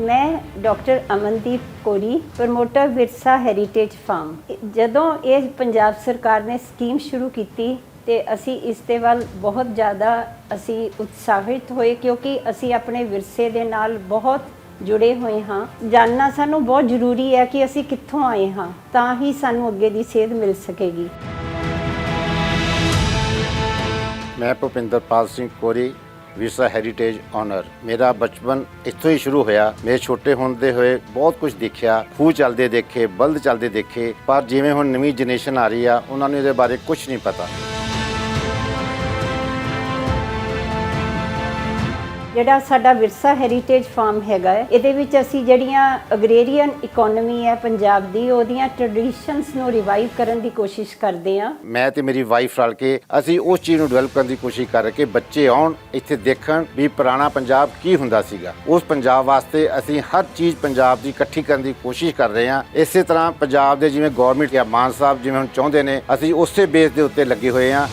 ਮੈਂ doctor Amandeep Kori, promoter Virsa heritage farm ਜਦੋਂ ਇਹ ਪੰਜਾਬ ਸਰਕਾਰ ਨੇ ਸਕੀਮ ਸ਼ੁਰੂ ਕੀਤੀ ਤੇ ਅਸੀਂ ਇਸ ਦੇ ਵੱਲ ਬਹੁਤ ਜ਼ਿਆਦਾ ਅਸੀਂ ਉਤਸ਼ਾਹਿਤ ਹੋਏ ਕਿਉਂਕਿ ਅਸੀਂ ਆਪਣੇ ਵਿਰਸੇ ਦੇ ਨਾਲ ਬਹੁਤ ਜੁੜੇ ਹੋਏ ਹਾਂ। ਜਾਣਨਾ ਸਾਨੂੰ ਬਹੁਤ ਜ਼ਰੂਰੀ ਹੈ ਕਿ ਅਸੀਂ ਕਿੱਥੋਂ ਆਏ ਹਾਂ, ਤਾਂ ਹੀ ਸਾਨੂੰ ਅੱਗੇ ਦੀ ਸੇਧ ਮਿਲ ਸਕੇਗੀ। ਮੈਂ ਭੁਪਿੰਦਰਪਾਲ ਸਿੰਘ ਕੋਰੀ ਵਿਰਸਾ ਹੈਰੀਟੇਜ ਓਨਰ ਮੇਰਾ ਬਚਪਨ ਇੱਥੋਂ ਹੀ ਸ਼ੁਰੂ ਹੋਇਆ। ਮੇਰੇ ਛੋਟੇ ਹੁੰਦੇ ਹੋਏ ਬਹੁਤ ਕੁਝ ਦੇਖਿਆ। ਖੂਹ ਚੱਲਦੇ ਦੇਖੇ, ਬਲਦ ਚੱਲਦੇ ਦੇਖੇ। ਪਰ ਜਿਵੇਂ ਹੁਣ ਨਵੀਂ ਜਨਰੇਸ਼ਨ ਆ ਰਹੀ ਆ, ਉਹਨਾਂ ਨੂੰ ਇਹਦੇ ਬਾਰੇ ਕੁਝ ਨਹੀਂ ਪਤਾ। ਜਿਹੜਾ ਸਾਡਾ ਵਿਰਸਾ ਹੈਰੀਟੇਜ ਫਾਰਮ ਹੈਗਾ ਹੈ, ਇਹਦੇ ਵਿੱਚ ਅਸੀਂ ਜਿਹੜੀਆਂ ਅਗਰੇਰੀਅਨ ਇਕਨੋਮੀ ਹੈ ਪੰਜਾਬ ਦੀ ਉਹਦੀਆਂ ਟ੍ਰੈਡੀਸ਼ਨਸ ਨੂੰ ਰਿਵਾਈਵ ਕਰਨ ਦੀ ਕੋਸ਼ਿਸ਼ ਕਰਦੇ ਹਾਂ। ਮੈਂ ਤੇ ਮੇਰੀ ਵਾਈਫ ਰਲ ਕੇ ਅਸੀਂ ਉਸ ਚੀਜ਼ ਨੂੰ ਡਿਵੈਲਪ ਕਰਨ ਦੀ ਕੋਸ਼ਿਸ਼ ਕਰ ਰਹੇ ਕਿ ਬੱਚੇ ਆਉਣ ਇੱਥੇ ਦੇਖਣ ਵੀ ਪੁਰਾਣਾ ਪੰਜਾਬ ਕੀ ਹੁੰਦਾ ਸੀਗਾ। ਉਸ ਪੰਜਾਬ ਵਾਸਤੇ ਅਸੀਂ ਹਰ ਚੀਜ਼ ਪੰਜਾਬ ਦੀ ਇਕੱਠੀ ਕਰਨ ਦੀ ਕੋਸ਼ਿਸ਼ ਕਰ ਰਹੇ ਹਾਂ। ਇਸੇ ਤਰ੍ਹਾਂ ਪੰਜਾਬ ਦੇ ਜਿਵੇਂ ਗਵਰਨਮੈਂਟ ਜਾਂ ਮਾਨ ਸਾਹਿਬ ਜਿਵੇਂ ਹੁਣ ਚਾਹੁੰਦੇ ਨੇ ਅਸੀਂ ਉਸੇ ਬੇਸ ਦੇ ਉੱਤੇ ਲੱਗੇ ਹੋਏ ਹਾਂ।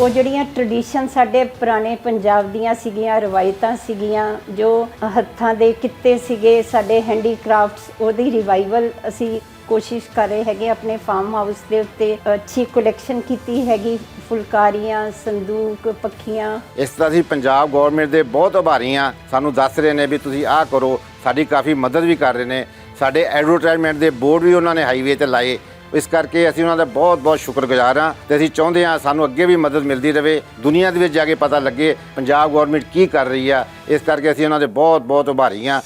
ਉਹ ਜਿਹੜੀਆਂ ਟ੍ਰੈਡੀਸ਼ਨ ਸਾਡੇ ਪੁਰਾਣੇ ਪੰਜਾਬ ਦੀਆਂ ਸੀਗੀਆਂ, ਰਵਾਇਤਾਂ ਸੀਗੀਆਂ, ਜੋ ਹੱਥਾਂ ਦੇ ਕਿੱਤੇ ਸੀਗੇ, ਸਾਡੇ ਹੈਂਡੀਕ੍ਰਾਫਟਸ ਉਹਦੀ ਰਿਵਾਈਵਲ ਅਸੀਂ ਕੋਸ਼ਿਸ਼ ਕਰ ਰਹੇ ਹੈਗੇ, ਆਪਣੇ ਫਾਰਮ ਹਾਊਸ ਦੇ ਉੱਤੇ ਅੱਛੀ ਕਲੈਕਸ਼ਨ ਕੀਤੀ ਹੈਗੀ, ਫੁਲਕਾਰੀਆਂ, ਸੰਦੂਕ, ਪੱਖੀਆਂ। ਇਸ ਤਰ੍ਹਾਂ ਅਸੀਂ ਪੰਜਾਬ ਗਵਰਨਮੈਂਟ ਦੇ ਬਹੁਤ ਆਭਾਰੀ ਹਾਂ। ਸਾਨੂੰ ਦੱਸ ਰਹੇ ਨੇ ਵੀ ਤੁਸੀਂ ਆਹ ਕਰੋ, ਸਾਡੀ ਕਾਫੀ ਮਦਦ ਵੀ ਕਰ ਰਹੇ ਨੇ। ਸਾਡੇ ਐਡਵਰਟਾਈਜ਼ਮੈਂਟ ਦੇ ਬੋਰਡ ਵੀ ਉਹਨਾਂ ਨੇ ਹਾਈਵੇ ਤੇ ਲਾਏ। ਇਸ ਕਰਕੇ ਅਸੀਂ ਉਹਨਾਂ ਦਾ ਬਹੁਤ ਬਹੁਤ ਸ਼ੁਕਰਗੁਜ਼ਾਰ ਹਾਂ ਤੇ ਅਸੀਂ ਚਾਹੁੰਦੇ ਹਾਂ ਸਾਨੂੰ ਅੱਗੇ ਵੀ ਮਦਦ ਮਿਲਦੀ ਰਹੇ ਦੁਨੀਆ ਦੇ ਵਿੱਚ ਜਾ ਕੇ ਪਤਾ ਲੱਗੇ ਪੰਜਾਬ ਗਵਰਨਮੈਂਟ ਕੀ ਕਰ ਰਹੀ ਆ। ਇਸ ਕਰਕੇ ਅਸੀਂ ਉਹਨਾਂ ਦੇ ਬਹੁਤ ਬਹੁਤ ਉਭਾਰੀ ਹਾਂ।